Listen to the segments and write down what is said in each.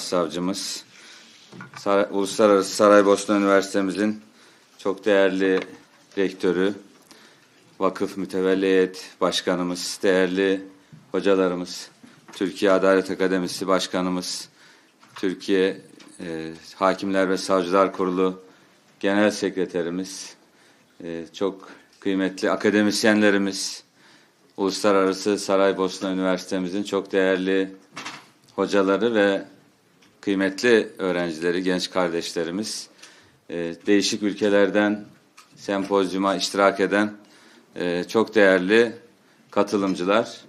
Savcımız, Saray, Uluslararası Saraybosna Üniversitemizin çok değerli rektörü, vakıf mütevelli heyet başkanımız, değerli hocalarımız, Türkiye Adalet Akademisi Başkanımız, Türkiye e, Hakimler ve Savcılar Kurulu Genel Sekreterimiz, e, çok kıymetli akademisyenlerimiz, Uluslararası Saraybosna Üniversitemizin çok değerli hocaları ve kıymetli öğrencileri, genç kardeşlerimiz, e, değişik ülkelerden sempozyuma iştirak eden e, çok değerli katılımcılar,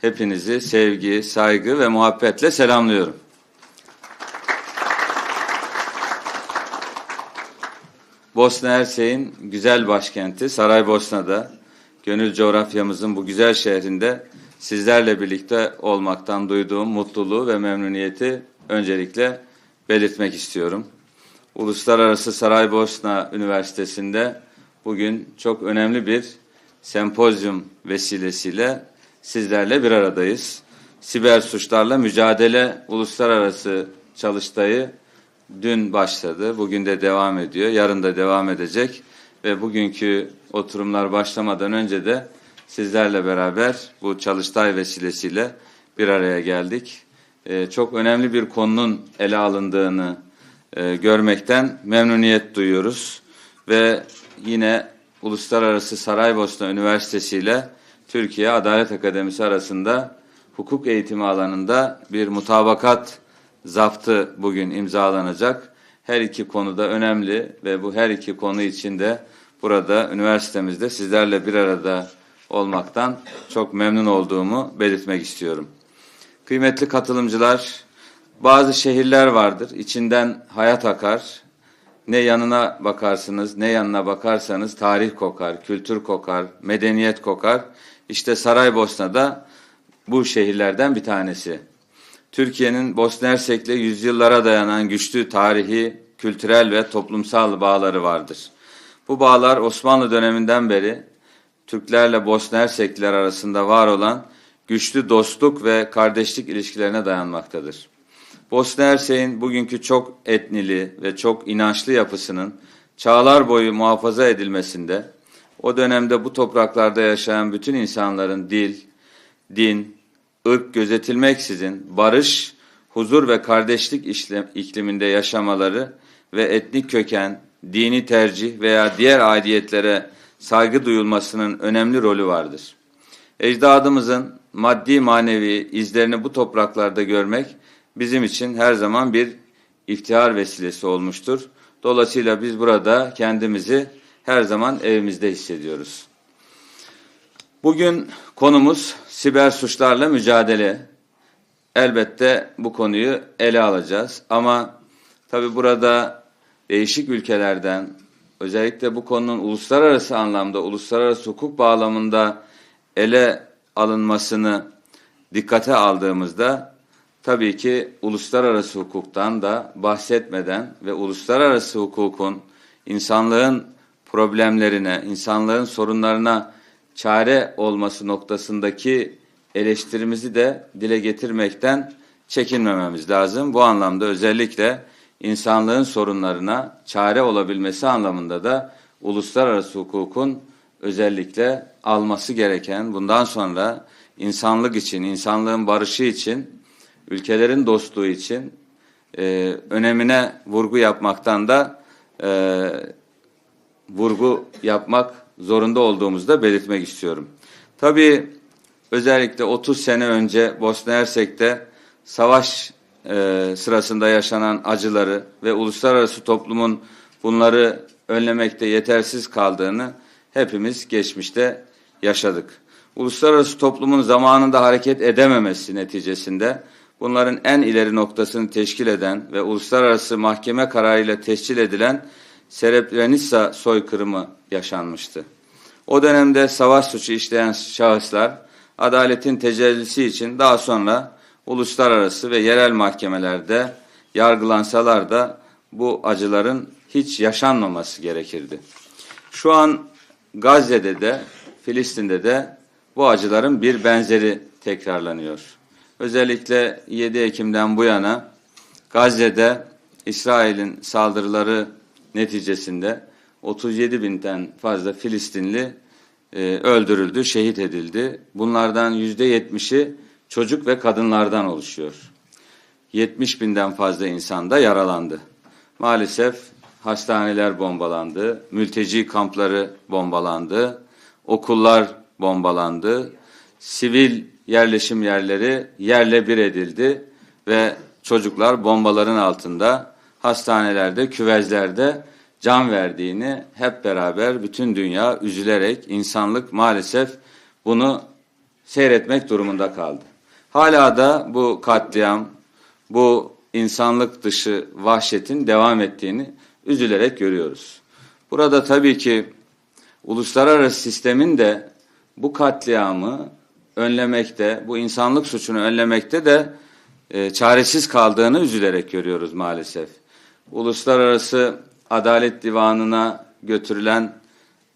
hepinizi sevgi, saygı ve muhabbetle selamlıyorum. Bosna Hersek'in güzel başkenti Saraybosna'da, gönül coğrafyamızın bu güzel şehrinde sizlerle birlikte olmaktan duyduğum mutluluğu ve memnuniyeti öncelikle belirtmek istiyorum. Uluslararası Saraybosna Üniversitesi'nde bugün çok önemli bir sempozyum vesilesiyle sizlerle bir aradayız. Siber suçlarla mücadele uluslararası çalıştayı dün başladı. Bugün de devam ediyor. Yarın da devam edecek. Ve bugünkü oturumlar başlamadan önce de sizlerle beraber bu çalıştay vesilesiyle bir araya geldik. Ee, çok önemli bir konunun ele alındığını e, görmekten memnuniyet duyuyoruz. Ve yine Uluslararası Saraybosna Üniversitesi ile Türkiye Adalet Akademisi arasında hukuk eğitimi alanında bir mutabakat zaptı bugün imzalanacak. Her iki konuda önemli ve bu her iki konu için de burada üniversitemizde sizlerle bir arada olmaktan çok memnun olduğumu belirtmek istiyorum. Kıymetli katılımcılar, bazı şehirler vardır, içinden hayat akar. Ne yanına bakarsınız, ne yanına bakarsanız tarih kokar, kültür kokar, medeniyet kokar. İşte Saraybosna'da bu şehirlerden bir tanesi. Türkiye'nin Bosna Hersek'le yüzyıllara dayanan güçlü tarihi, kültürel ve toplumsal bağları vardır. Bu bağlar Osmanlı döneminden beri Türklerle Bosna Hersekliler arasında var olan güçlü dostluk ve kardeşlik ilişkilerine dayanmaktadır. Bosna Hersek'in bugünkü çok etnili ve çok inançlı yapısının çağlar boyu muhafaza edilmesinde, o dönemde bu topraklarda yaşayan bütün insanların dil, din, ırk gözetilmeksizin barış, huzur ve kardeşlik ikliminde yaşamaları ve etnik köken, dini tercih veya diğer aidiyetlere saygı duyulmasının önemli rolü vardır. Ecdadımızın maddi manevi izlerini bu topraklarda görmek bizim için her zaman bir iftihar vesilesi olmuştur. Dolayısıyla biz burada kendimizi her zaman evimizde hissediyoruz. Bugün konumuz siber suçlarla mücadele. Elbette bu konuyu ele alacağız ama tabi burada değişik ülkelerden özellikle bu konunun uluslararası anlamda, uluslararası hukuk bağlamında ele alınmasını dikkate aldığımızda tabii ki uluslararası hukuktan da bahsetmeden ve uluslararası hukukun insanlığın problemlerine, insanlığın sorunlarına çare olması noktasındaki eleştirimizi de dile getirmekten çekinmememiz lazım. Bu anlamda özellikle insanlığın sorunlarına çare olabilmesi anlamında da uluslararası hukukun özellikle alması gereken bundan sonra insanlık için, insanlığın barışı için, ülkelerin dostluğu için e, önemine vurgu yapmaktan da e, vurgu yapmak zorunda olduğumuzu da belirtmek istiyorum. Tabii özellikle 30 sene önce Bosna Hersek'te savaş e, sırasında yaşanan acıları ve uluslararası toplumun bunları önlemekte yetersiz kaldığını hepimiz geçmişte yaşadık. Uluslararası toplumun zamanında hareket edememesi neticesinde bunların en ileri noktasını teşkil eden ve uluslararası mahkeme kararıyla tescil edilen Srebrenica soykırımı yaşanmıştı. O dönemde savaş suçu işleyen şahıslar adaletin tecellisi için daha sonra uluslararası ve yerel mahkemelerde yargılansalar da bu acıların hiç yaşanmaması gerekirdi. Şu an Gazze'de de Filistin'de de bu acıların bir benzeri tekrarlanıyor. Özellikle 7 Ekim'den bu yana Gazze'de İsrail'in saldırıları neticesinde 37 binden fazla Filistinli e, öldürüldü, şehit edildi. Bunlardan %70'i çocuk ve kadınlardan oluşuyor. 70 binden fazla insan da yaralandı. Maalesef hastaneler bombalandı, mülteci kampları bombalandı, okullar bombalandı, sivil yerleşim yerleri yerle bir edildi ve çocuklar bombaların altında hastanelerde, küvezlerde can verdiğini hep beraber bütün dünya üzülerek insanlık maalesef bunu seyretmek durumunda kaldı. Hala da bu katliam, bu insanlık dışı vahşetin devam ettiğini üzülerek görüyoruz. Burada tabii ki uluslararası sistemin de bu katliamı önlemekte, bu insanlık suçunu önlemekte de e, çaresiz kaldığını üzülerek görüyoruz maalesef. Uluslararası Adalet Divanı'na götürülen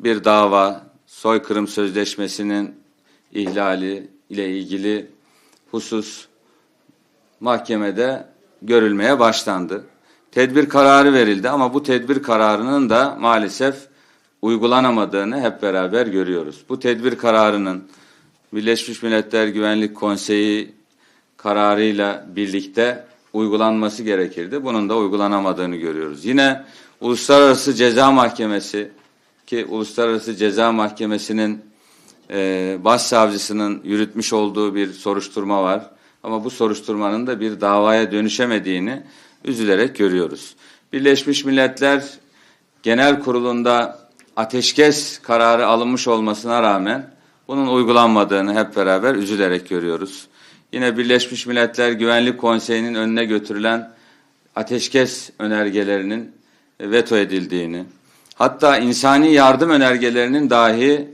bir dava, soykırım sözleşmesinin ihlali ile ilgili husus mahkemede görülmeye başlandı. Tedbir kararı verildi ama bu tedbir kararının da maalesef uygulanamadığını hep beraber görüyoruz. Bu tedbir kararının Birleşmiş Milletler Güvenlik Konseyi kararıyla birlikte uygulanması gerekirdi. Bunun da uygulanamadığını görüyoruz. Yine Uluslararası Ceza Mahkemesi ki Uluslararası Ceza Mahkemesi'nin e, başsavcısının yürütmüş olduğu bir soruşturma var. Ama bu soruşturmanın da bir davaya dönüşemediğini üzülerek görüyoruz. Birleşmiş Milletler Genel Kurulu'nda ateşkes kararı alınmış olmasına rağmen bunun uygulanmadığını hep beraber üzülerek görüyoruz. Yine Birleşmiş Milletler Güvenlik Konseyi'nin önüne götürülen ateşkes önergelerinin veto edildiğini, hatta insani yardım önergelerinin dahi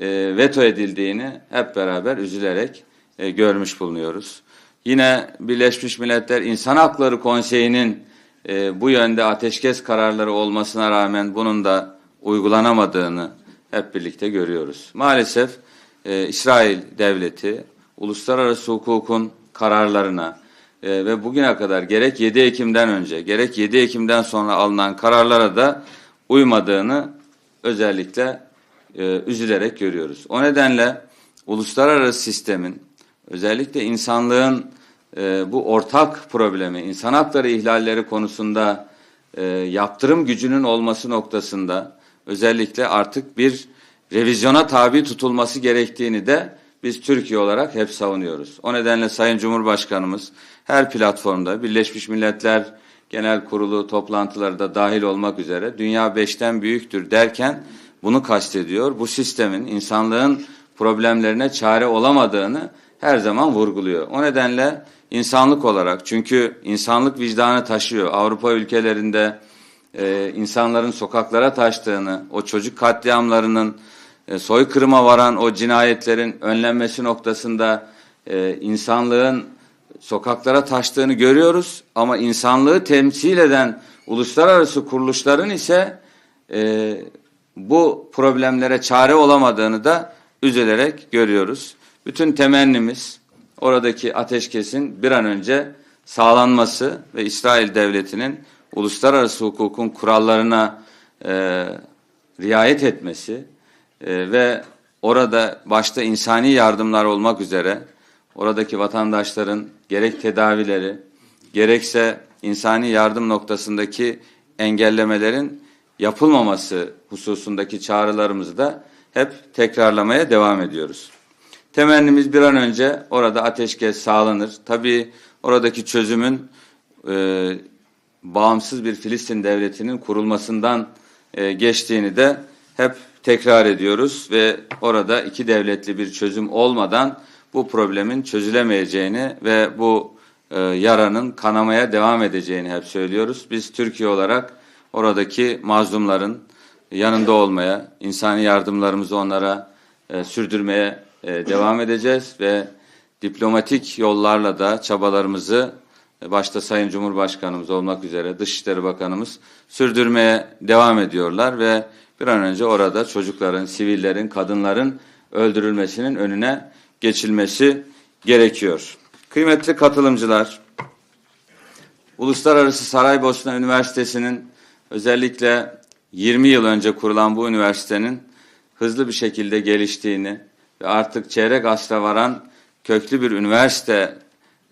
e, veto edildiğini hep beraber üzülerek e, görmüş bulunuyoruz. Yine Birleşmiş Milletler İnsan Hakları Konseyi'nin e, bu yönde ateşkes kararları olmasına rağmen bunun da uygulanamadığını hep birlikte görüyoruz. Maalesef e, İsrail devleti uluslararası hukukun kararlarına e, ve bugüne kadar gerek 7 Ekim'den önce gerek 7 Ekim'den sonra alınan kararlara da uymadığını özellikle e, üzülerek görüyoruz. O nedenle uluslararası sistemin özellikle insanlığın e, bu ortak problemi, insan hakları ihlalleri konusunda e, yaptırım gücünün olması noktasında özellikle artık bir revizyona tabi tutulması gerektiğini de biz Türkiye olarak hep savunuyoruz. O nedenle Sayın Cumhurbaşkanımız her platformda Birleşmiş Milletler Genel Kurulu toplantıları da dahil olmak üzere dünya beşten büyüktür derken bunu kastediyor. Bu sistemin insanlığın problemlerine çare olamadığını her zaman vurguluyor. O nedenle insanlık olarak çünkü insanlık vicdanı taşıyor. Avrupa ülkelerinde e, insanların sokaklara taştığını, o çocuk katliamlarının e, soykırıma varan o cinayetlerin önlenmesi noktasında e, insanlığın sokaklara taştığını görüyoruz. Ama insanlığı temsil eden uluslararası kuruluşların ise e, bu problemlere çare olamadığını da üzülerek görüyoruz. Bütün temennimiz oradaki ateşkesin bir an önce sağlanması ve İsrail devletinin uluslararası hukukun kurallarına e, riayet etmesi e, ve orada başta insani yardımlar olmak üzere oradaki vatandaşların gerek tedavileri gerekse insani yardım noktasındaki engellemelerin yapılmaması hususundaki çağrılarımızı da hep tekrarlamaya devam ediyoruz. Temennimiz bir an önce orada ateşkes sağlanır. Tabii oradaki çözümün e, bağımsız bir Filistin devletinin kurulmasından e, geçtiğini de hep tekrar ediyoruz ve orada iki devletli bir çözüm olmadan bu problemin çözülemeyeceğini ve bu e, yaranın kanamaya devam edeceğini hep söylüyoruz. Biz Türkiye olarak oradaki mazlumların yanında olmaya, insani yardımlarımızı onlara e, sürdürmeye e, devam edeceğiz ve diplomatik yollarla da çabalarımızı e, başta Sayın Cumhurbaşkanımız olmak üzere Dışişleri Bakanımız sürdürmeye devam ediyorlar ve bir an önce orada çocukların, sivillerin, kadınların öldürülmesinin önüne geçilmesi gerekiyor. Kıymetli katılımcılar, Uluslararası Saraybosna Üniversitesi'nin özellikle 20 yıl önce kurulan bu üniversitenin hızlı bir şekilde geliştiğini ve artık çeyrek asra varan köklü bir üniversite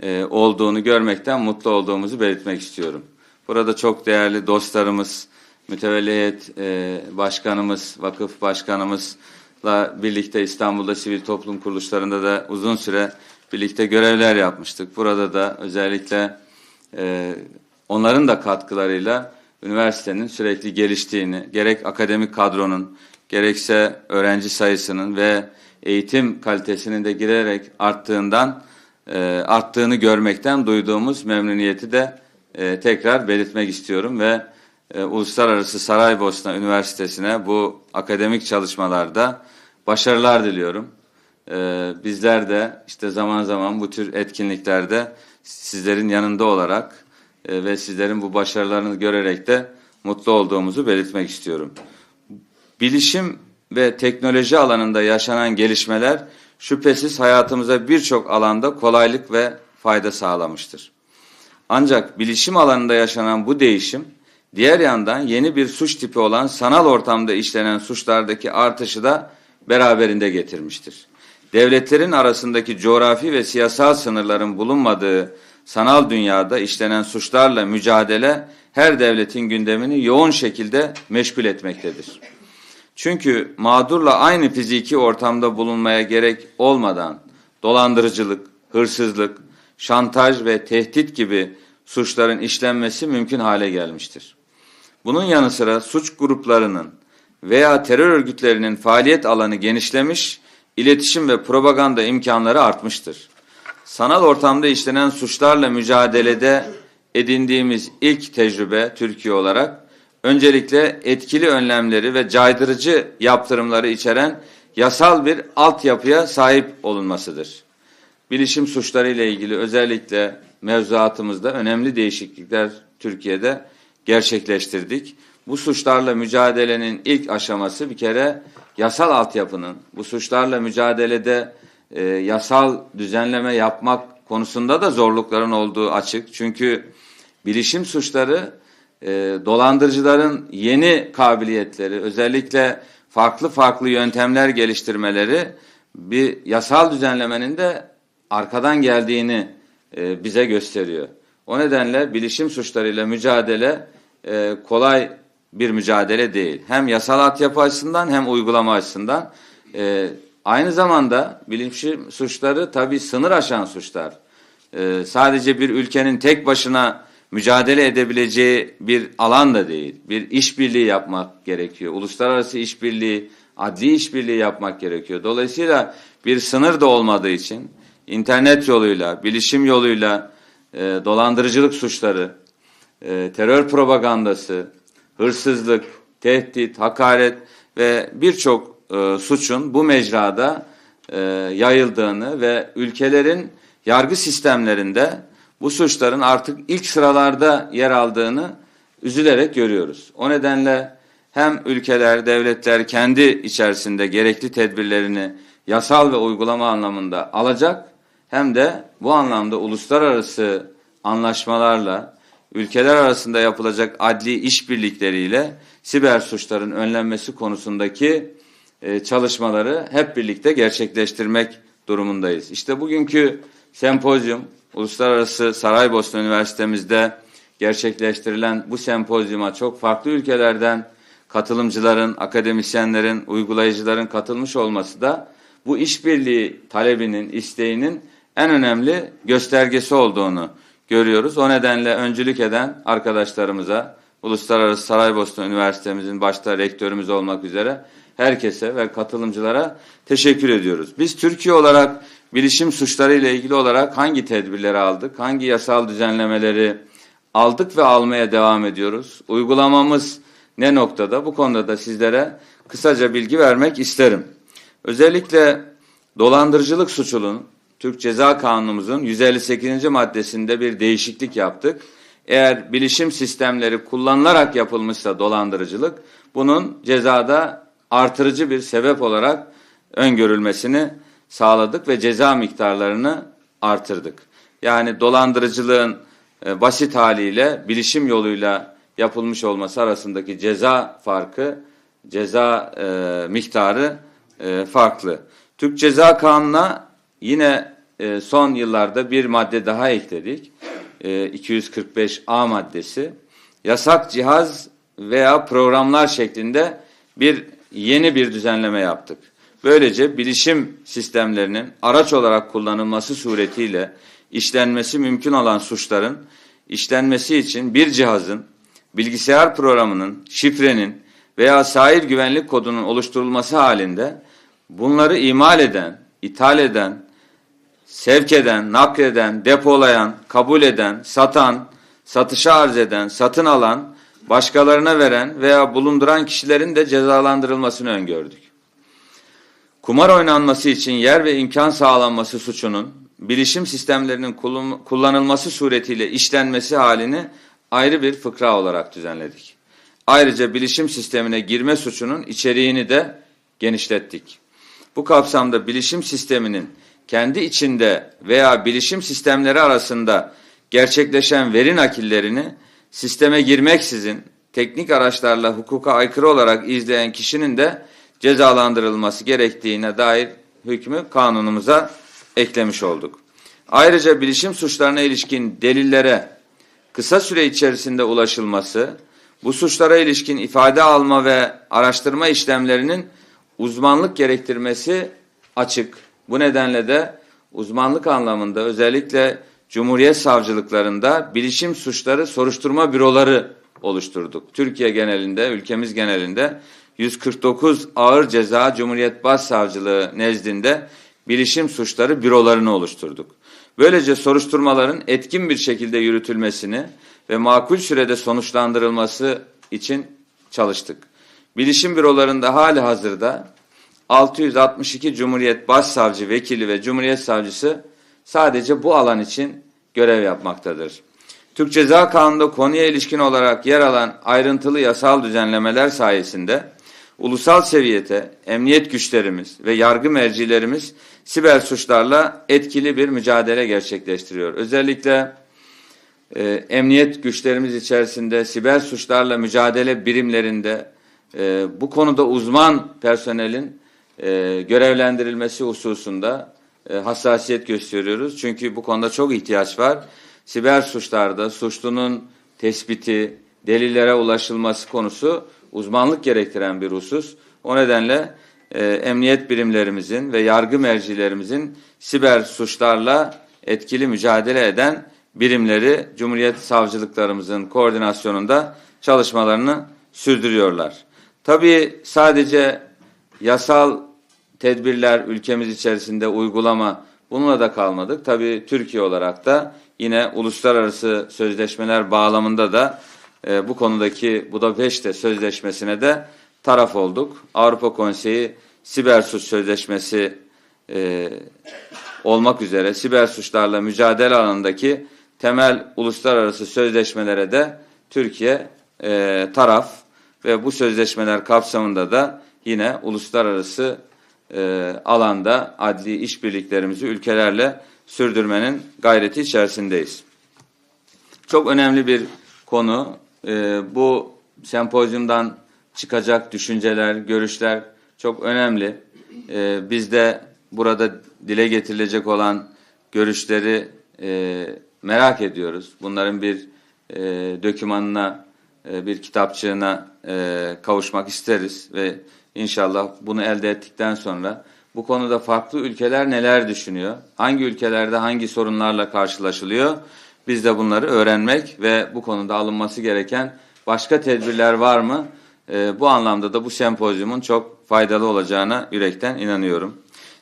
e, olduğunu görmekten mutlu olduğumuzu belirtmek istiyorum. Burada çok değerli dostlarımız, mütevelliyet e, başkanımız, vakıf başkanımızla birlikte İstanbul'da sivil toplum kuruluşlarında da uzun süre birlikte görevler yapmıştık. Burada da özellikle e, onların da katkılarıyla üniversitenin sürekli geliştiğini, gerek akademik kadronun, gerekse öğrenci sayısının ve eğitim kalitesinin de girerek arttığından e, arttığını görmekten duyduğumuz memnuniyeti de e, tekrar belirtmek istiyorum ve e, Uluslararası Saraybosna Üniversitesi'ne bu akademik çalışmalarda başarılar diliyorum. E, bizler de işte zaman zaman bu tür etkinliklerde sizlerin yanında olarak e, ve sizlerin bu başarılarını görerek de mutlu olduğumuzu belirtmek istiyorum. Bilişim ve teknoloji alanında yaşanan gelişmeler şüphesiz hayatımıza birçok alanda kolaylık ve fayda sağlamıştır. Ancak bilişim alanında yaşanan bu değişim diğer yandan yeni bir suç tipi olan sanal ortamda işlenen suçlardaki artışı da beraberinde getirmiştir. Devletlerin arasındaki coğrafi ve siyasal sınırların bulunmadığı sanal dünyada işlenen suçlarla mücadele her devletin gündemini yoğun şekilde meşgul etmektedir. Çünkü mağdurla aynı fiziki ortamda bulunmaya gerek olmadan dolandırıcılık, hırsızlık, şantaj ve tehdit gibi suçların işlenmesi mümkün hale gelmiştir. Bunun yanı sıra suç gruplarının veya terör örgütlerinin faaliyet alanı genişlemiş, iletişim ve propaganda imkanları artmıştır. Sanal ortamda işlenen suçlarla mücadelede edindiğimiz ilk tecrübe Türkiye olarak öncelikle etkili önlemleri ve caydırıcı yaptırımları içeren yasal bir altyapıya sahip olunmasıdır. Bilişim suçları ile ilgili özellikle mevzuatımızda önemli değişiklikler Türkiye'de gerçekleştirdik. Bu suçlarla mücadelenin ilk aşaması bir kere yasal altyapının, bu suçlarla mücadelede e, yasal düzenleme yapmak konusunda da zorlukların olduğu açık. Çünkü bilişim suçları e, dolandırıcıların yeni kabiliyetleri, özellikle farklı farklı yöntemler geliştirmeleri bir yasal düzenlemenin de arkadan geldiğini e, bize gösteriyor. O nedenle bilişim suçlarıyla mücadele e, kolay bir mücadele değil. Hem yasal altyapı açısından hem uygulama açısından. E, aynı zamanda bilişim suçları tabii sınır aşan suçlar. E, sadece bir ülkenin tek başına mücadele edebileceği bir alan da değil. Bir işbirliği yapmak gerekiyor. Uluslararası işbirliği, adli işbirliği yapmak gerekiyor. Dolayısıyla bir sınır da olmadığı için internet yoluyla, bilişim yoluyla e, dolandırıcılık suçları, e, terör propagandası, hırsızlık, tehdit, hakaret ve birçok e, suçun bu mecrada e, yayıldığını ve ülkelerin yargı sistemlerinde bu suçların artık ilk sıralarda yer aldığını üzülerek görüyoruz. O nedenle hem ülkeler, devletler kendi içerisinde gerekli tedbirlerini yasal ve uygulama anlamında alacak hem de bu anlamda uluslararası anlaşmalarla ülkeler arasında yapılacak adli işbirlikleriyle siber suçların önlenmesi konusundaki e, çalışmaları hep birlikte gerçekleştirmek durumundayız. İşte bugünkü sempozyum Uluslararası Saraybosna Üniversitemizde gerçekleştirilen bu sempozyuma çok farklı ülkelerden katılımcıların, akademisyenlerin, uygulayıcıların katılmış olması da bu işbirliği talebinin, isteğinin en önemli göstergesi olduğunu görüyoruz. O nedenle öncülük eden arkadaşlarımıza, Uluslararası Saraybosna Üniversitemizin başta rektörümüz olmak üzere herkese ve katılımcılara teşekkür ediyoruz. Biz Türkiye olarak bilişim suçları ile ilgili olarak hangi tedbirleri aldık, hangi yasal düzenlemeleri aldık ve almaya devam ediyoruz? Uygulamamız ne noktada? Bu konuda da sizlere kısaca bilgi vermek isterim. Özellikle dolandırıcılık suçunun Türk Ceza Kanunumuzun 158. maddesinde bir değişiklik yaptık. Eğer bilişim sistemleri kullanılarak yapılmışsa dolandırıcılık, bunun cezada artırıcı bir sebep olarak öngörülmesini sağladık ve ceza miktarlarını artırdık. Yani dolandırıcılığın e, basit haliyle bilişim yoluyla yapılmış olması arasındaki ceza farkı, ceza e, miktarı e, farklı. Türk Ceza Kanunu'na yine e, son yıllarda bir madde daha ekledik. E, 245A maddesi. Yasak cihaz veya programlar şeklinde bir yeni bir düzenleme yaptık. Böylece bilişim sistemlerinin araç olarak kullanılması suretiyle işlenmesi mümkün olan suçların işlenmesi için bir cihazın, bilgisayar programının, şifrenin veya sahil güvenlik kodunun oluşturulması halinde bunları imal eden, ithal eden, sevk eden, nakleden, depolayan, kabul eden, satan, satışa arz eden, satın alan, başkalarına veren veya bulunduran kişilerin de cezalandırılmasını öngördük. Kumar oynanması için yer ve imkan sağlanması suçunun bilişim sistemlerinin kullanılması suretiyle işlenmesi halini ayrı bir fıkra olarak düzenledik. Ayrıca bilişim sistemine girme suçunun içeriğini de genişlettik. Bu kapsamda bilişim sisteminin kendi içinde veya bilişim sistemleri arasında gerçekleşen veri nakillerini sisteme girmeksizin teknik araçlarla hukuka aykırı olarak izleyen kişinin de cezalandırılması gerektiğine dair hükmü kanunumuza eklemiş olduk. Ayrıca bilişim suçlarına ilişkin delillere kısa süre içerisinde ulaşılması, bu suçlara ilişkin ifade alma ve araştırma işlemlerinin uzmanlık gerektirmesi açık. Bu nedenle de uzmanlık anlamında özellikle Cumhuriyet savcılıklarında bilişim suçları soruşturma büroları oluşturduk. Türkiye genelinde, ülkemiz genelinde 149 ağır ceza Cumhuriyet Başsavcılığı nezdinde bilişim suçları bürolarını oluşturduk. Böylece soruşturmaların etkin bir şekilde yürütülmesini ve makul sürede sonuçlandırılması için çalıştık. Bilişim bürolarında hali hazırda 662 Cumhuriyet Başsavcı Vekili ve Cumhuriyet Savcısı sadece bu alan için görev yapmaktadır. Türk Ceza Kanunu'nda konuya ilişkin olarak yer alan ayrıntılı yasal düzenlemeler sayesinde ulusal seviyete emniyet güçlerimiz ve yargı mercilerimiz siber suçlarla etkili bir mücadele gerçekleştiriyor. Özellikle e, emniyet güçlerimiz içerisinde siber suçlarla mücadele birimlerinde e, bu konuda uzman personelin e, görevlendirilmesi hususunda hassasiyet gösteriyoruz. Çünkü bu konuda çok ihtiyaç var. Siber suçlarda suçlunun tespiti, delillere ulaşılması konusu uzmanlık gerektiren bir husus. O nedenle e, emniyet birimlerimizin ve yargı mercilerimizin siber suçlarla etkili mücadele eden birimleri Cumhuriyet savcılıklarımızın koordinasyonunda çalışmalarını sürdürüyorlar. Tabii sadece yasal tedbirler ülkemiz içerisinde uygulama bununla da kalmadık. Tabii Türkiye olarak da yine uluslararası sözleşmeler bağlamında da e, bu konudaki Budapeşte Sözleşmesi'ne de taraf olduk. Avrupa Konseyi Siber Suç Sözleşmesi e, olmak üzere siber suçlarla mücadele alanındaki temel uluslararası sözleşmelere de Türkiye e, taraf ve bu sözleşmeler kapsamında da yine uluslararası e, alanda adli işbirliklerimizi ülkelerle sürdürmenin gayreti içerisindeyiz. Çok önemli bir konu. E, bu sempozyumdan çıkacak düşünceler, görüşler çok önemli. E, biz de burada dile getirilecek olan görüşleri e, merak ediyoruz. Bunların bir e, dökümanına, e, bir kitapçığına e, kavuşmak isteriz ve İnşallah bunu elde ettikten sonra bu konuda farklı ülkeler neler düşünüyor? Hangi ülkelerde hangi sorunlarla karşılaşılıyor? Biz de bunları öğrenmek ve bu konuda alınması gereken başka tedbirler var mı? E, bu anlamda da bu sempozyumun çok faydalı olacağına yürekten inanıyorum.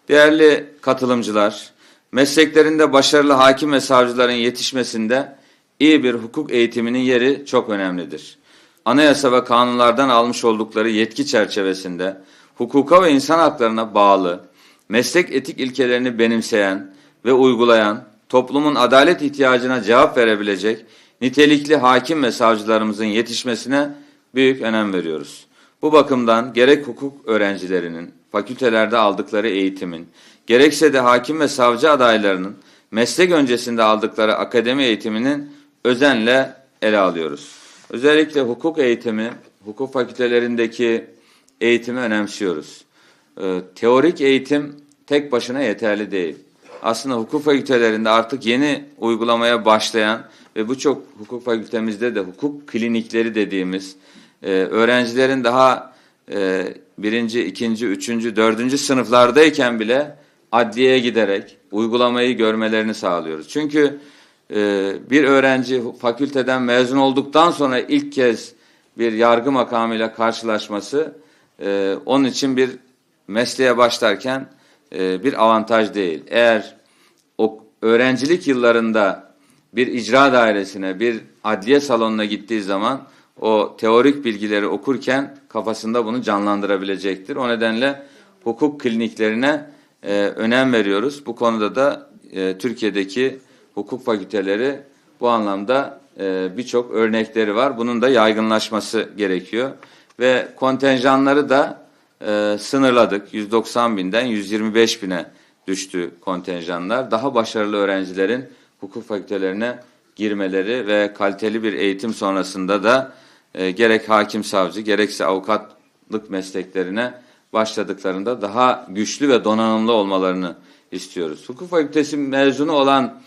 Değerli katılımcılar, mesleklerinde başarılı hakim ve savcıların yetişmesinde iyi bir hukuk eğitiminin yeri çok önemlidir anayasa ve kanunlardan almış oldukları yetki çerçevesinde hukuka ve insan haklarına bağlı, meslek etik ilkelerini benimseyen ve uygulayan, toplumun adalet ihtiyacına cevap verebilecek nitelikli hakim ve savcılarımızın yetişmesine büyük önem veriyoruz. Bu bakımdan gerek hukuk öğrencilerinin fakültelerde aldıkları eğitimin, gerekse de hakim ve savcı adaylarının meslek öncesinde aldıkları akademi eğitiminin özenle ele alıyoruz. Özellikle hukuk eğitimi, hukuk fakültelerindeki eğitimi önemsiyoruz. Ee, teorik eğitim tek başına yeterli değil. Aslında hukuk fakültelerinde artık yeni uygulamaya başlayan ve birçok hukuk fakültemizde de hukuk klinikleri dediğimiz e, öğrencilerin daha e, birinci, ikinci, üçüncü, dördüncü sınıflardayken bile adliyeye giderek uygulamayı görmelerini sağlıyoruz. Çünkü bir öğrenci fakülteden mezun olduktan sonra ilk kez bir yargı makamıyla karşılaşması e, onun için bir mesleğe başlarken e, bir avantaj değil. Eğer o öğrencilik yıllarında bir icra dairesine, bir adliye salonuna gittiği zaman o teorik bilgileri okurken kafasında bunu canlandırabilecektir. O nedenle hukuk kliniklerine e, önem veriyoruz. Bu konuda da Türkiye'deki hukuk fakülteleri bu anlamda e, birçok örnekleri var. Bunun da yaygınlaşması gerekiyor. Ve kontenjanları da e, sınırladık. 190 binden 125 bine düştü kontenjanlar. Daha başarılı öğrencilerin hukuk fakültelerine girmeleri ve kaliteli bir eğitim sonrasında da e, gerek hakim savcı gerekse avukatlık mesleklerine başladıklarında daha güçlü ve donanımlı olmalarını istiyoruz. Hukuk fakültesi mezunu olan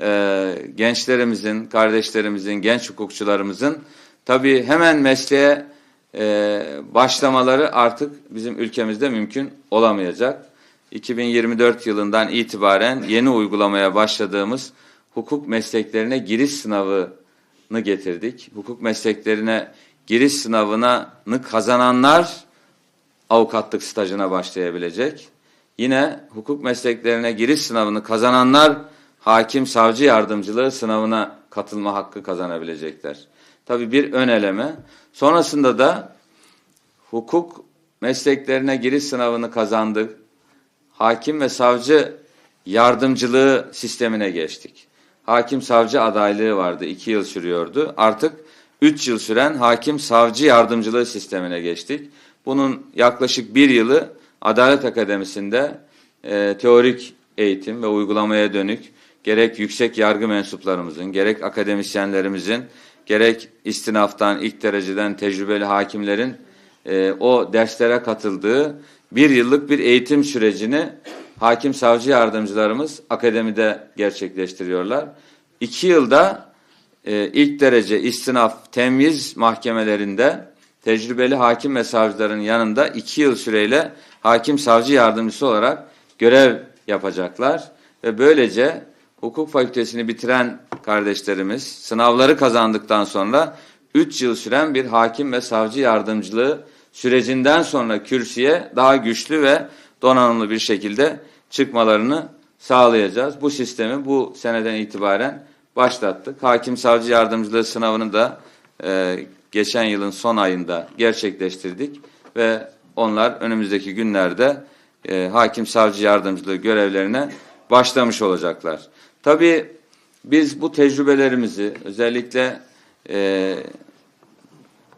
e, gençlerimizin, kardeşlerimizin, genç hukukçularımızın tabii hemen mesleğe e, başlamaları artık bizim ülkemizde mümkün olamayacak. 2024 yılından itibaren yeni uygulamaya başladığımız hukuk mesleklerine giriş sınavını getirdik. Hukuk mesleklerine giriş sınavını kazananlar avukatlık stajına başlayabilecek. Yine hukuk mesleklerine giriş sınavını kazananlar hakim savcı yardımcılığı sınavına katılma hakkı kazanabilecekler. Tabii bir ön eleme. Sonrasında da hukuk mesleklerine giriş sınavını kazandık. Hakim ve savcı yardımcılığı sistemine geçtik. Hakim savcı adaylığı vardı. iki yıl sürüyordu. Artık üç yıl süren hakim savcı yardımcılığı sistemine geçtik. Bunun yaklaşık bir yılı Adalet Akademisi'nde e, teorik eğitim ve uygulamaya dönük gerek yüksek yargı mensuplarımızın, gerek akademisyenlerimizin, gerek istinaftan, ilk dereceden tecrübeli hakimlerin e, o derslere katıldığı bir yıllık bir eğitim sürecini hakim savcı yardımcılarımız akademide gerçekleştiriyorlar. İki yılda e, ilk derece istinaf, temyiz mahkemelerinde tecrübeli hakim ve savcıların yanında iki yıl süreyle hakim savcı yardımcısı olarak görev yapacaklar. Ve böylece hukuk fakültesini bitiren kardeşlerimiz sınavları kazandıktan sonra 3 yıl süren bir hakim ve savcı yardımcılığı sürecinden sonra kürsüye daha güçlü ve donanımlı bir şekilde çıkmalarını sağlayacağız. Bu sistemi bu seneden itibaren başlattık. Hakim savcı yardımcılığı sınavını da e, geçen yılın son ayında gerçekleştirdik ve onlar önümüzdeki günlerde e, hakim savcı yardımcılığı görevlerine başlamış olacaklar. Tabii biz bu tecrübelerimizi özellikle e,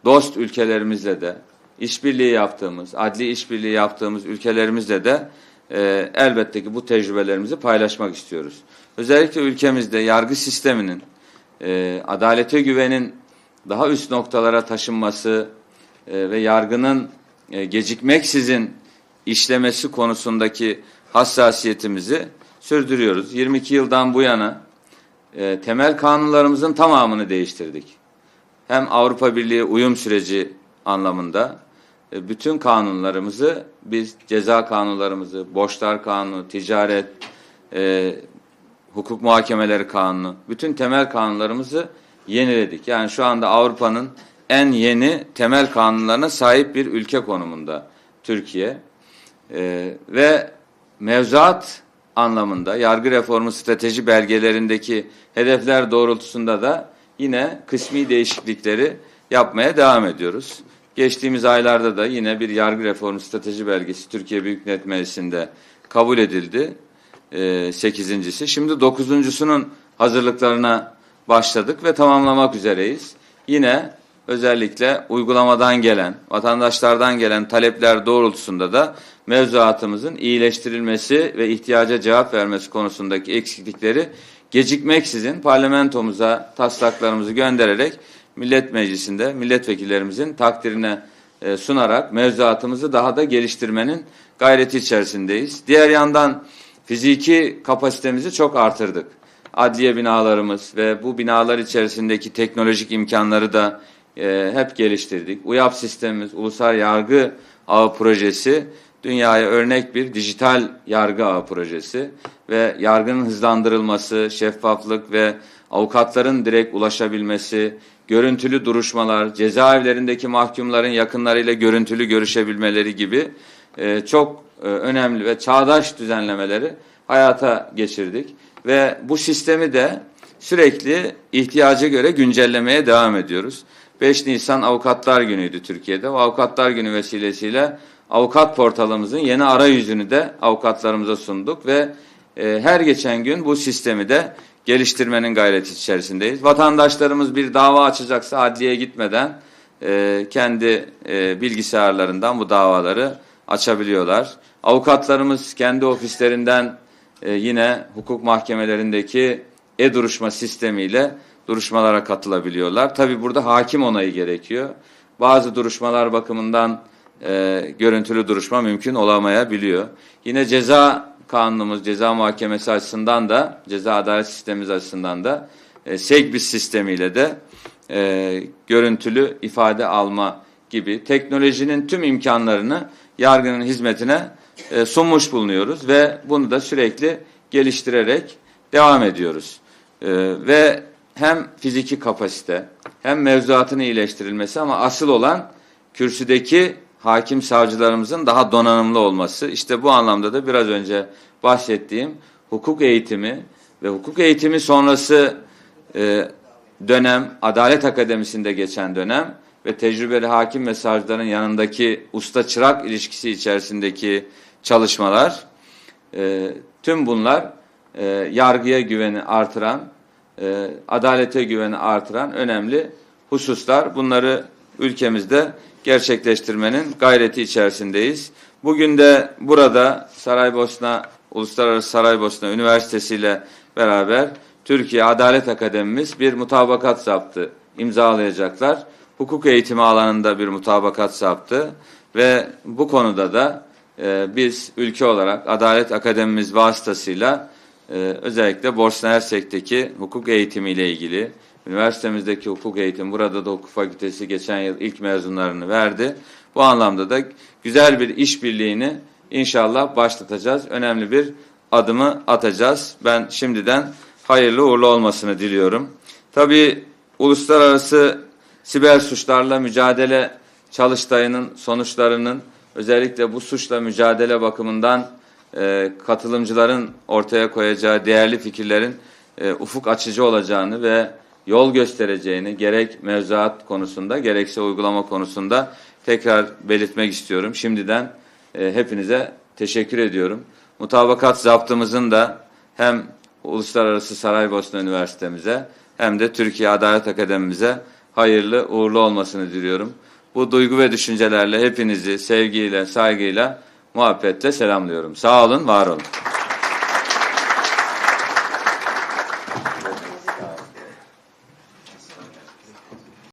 dost ülkelerimizle de işbirliği yaptığımız, adli işbirliği yaptığımız ülkelerimizle de e, elbette ki bu tecrübelerimizi paylaşmak istiyoruz. Özellikle ülkemizde yargı sisteminin, e, adalete güvenin daha üst noktalara taşınması e, ve yargının e, gecikmeksizin işlemesi konusundaki hassasiyetimizi sürdürüyoruz. 22 yıldan bu yana e, temel kanunlarımızın tamamını değiştirdik. Hem Avrupa Birliği uyum süreci anlamında e, bütün kanunlarımızı biz ceza kanunlarımızı, borçlar kanunu, ticaret, e, hukuk muhakemeleri kanunu, bütün temel kanunlarımızı yeniledik. Yani şu anda Avrupa'nın en yeni temel kanunlarına sahip bir ülke konumunda Türkiye. E, ve mevzuat anlamında yargı reformu strateji belgelerindeki hedefler doğrultusunda da yine kısmi değişiklikleri yapmaya devam ediyoruz. Geçtiğimiz aylarda da yine bir yargı reformu strateji belgesi Türkiye Büyük Millet Meclisi'nde kabul edildi. E, sekizincisi. Şimdi dokuzuncusunun hazırlıklarına başladık ve tamamlamak üzereyiz. Yine özellikle uygulamadan gelen, vatandaşlardan gelen talepler doğrultusunda da mevzuatımızın iyileştirilmesi ve ihtiyaca cevap vermesi konusundaki eksiklikleri gecikmeksizin parlamentomuza taslaklarımızı göndererek Millet Meclisi'nde milletvekillerimizin takdirine e, sunarak mevzuatımızı daha da geliştirmenin gayreti içerisindeyiz. Diğer yandan fiziki kapasitemizi çok artırdık. Adliye binalarımız ve bu binalar içerisindeki teknolojik imkanları da e, hep geliştirdik. UYAP sistemimiz, Ulusal Yargı Ağı Projesi dünyaya örnek bir dijital yargı ağı projesi ve yargının hızlandırılması, şeffaflık ve avukatların direkt ulaşabilmesi, görüntülü duruşmalar, cezaevlerindeki mahkumların yakınlarıyla görüntülü görüşebilmeleri gibi e, çok e, önemli ve çağdaş düzenlemeleri hayata geçirdik. Ve bu sistemi de sürekli ihtiyaca göre güncellemeye devam ediyoruz. 5 Nisan Avukatlar Günü'ydü Türkiye'de. O Avukatlar Günü vesilesiyle avukat portalımızın yeni arayüzünü de avukatlarımıza sunduk ve e, her geçen gün bu sistemi de geliştirmenin gayreti içerisindeyiz. Vatandaşlarımız bir dava açacaksa adliyeye gitmeden e, kendi e, bilgisayarlarından bu davaları açabiliyorlar. Avukatlarımız kendi ofislerinden e, yine hukuk mahkemelerindeki e-duruşma sistemiyle duruşmalara katılabiliyorlar. Tabi burada hakim onayı gerekiyor. Bazı duruşmalar bakımından e, görüntülü duruşma mümkün olamayabiliyor. Yine ceza kanunumuz, ceza muhakemesi açısından da, ceza adalet sistemimiz açısından da e, SEGBİS sistemiyle de e, görüntülü ifade alma gibi teknolojinin tüm imkanlarını yargının hizmetine e, sunmuş bulunuyoruz ve bunu da sürekli geliştirerek devam ediyoruz. E, ve hem fiziki kapasite hem mevzuatın iyileştirilmesi ama asıl olan kürsüdeki hakim savcılarımızın daha donanımlı olması. İşte bu anlamda da biraz önce bahsettiğim hukuk eğitimi ve hukuk eğitimi sonrası e, dönem, Adalet Akademisi'nde geçen dönem ve tecrübeli hakim ve savcıların yanındaki usta-çırak ilişkisi içerisindeki çalışmalar, e, tüm bunlar e, yargıya güveni artıran, e, adalete güveni artıran önemli hususlar. Bunları ülkemizde gerçekleştirmenin gayreti içerisindeyiz. Bugün de burada Saraybosna Uluslararası Saraybosna Üniversitesi ile beraber Türkiye Adalet Akademimiz bir mutabakat zaptı imzalayacaklar. Hukuk eğitimi alanında bir mutabakat zaptı ve bu konuda da e, biz ülke olarak Adalet Akademimiz vasıtasıyla e, özellikle Bosna Hersek'teki hukuk eğitimi ile ilgili üniversitemizdeki hukuk eğitimi burada da hukuk fakültesi geçen yıl ilk mezunlarını verdi. Bu anlamda da güzel bir işbirliğini inşallah başlatacağız. Önemli bir adımı atacağız. Ben şimdiden hayırlı uğurlu olmasını diliyorum. Tabii uluslararası siber suçlarla mücadele çalıştayının sonuçlarının özellikle bu suçla mücadele bakımından e, katılımcıların ortaya koyacağı değerli fikirlerin e, ufuk açıcı olacağını ve yol göstereceğini gerek mevzuat konusunda gerekse uygulama konusunda tekrar belirtmek istiyorum. Şimdiden e, hepinize teşekkür ediyorum. Mutabakat zaptımızın da hem Uluslararası Saraybosna Üniversitemize hem de Türkiye Adalet Akademimize hayırlı uğurlu olmasını diliyorum. Bu duygu ve düşüncelerle hepinizi sevgiyle, saygıyla, muhabbetle selamlıyorum. Sağ olun, var olun.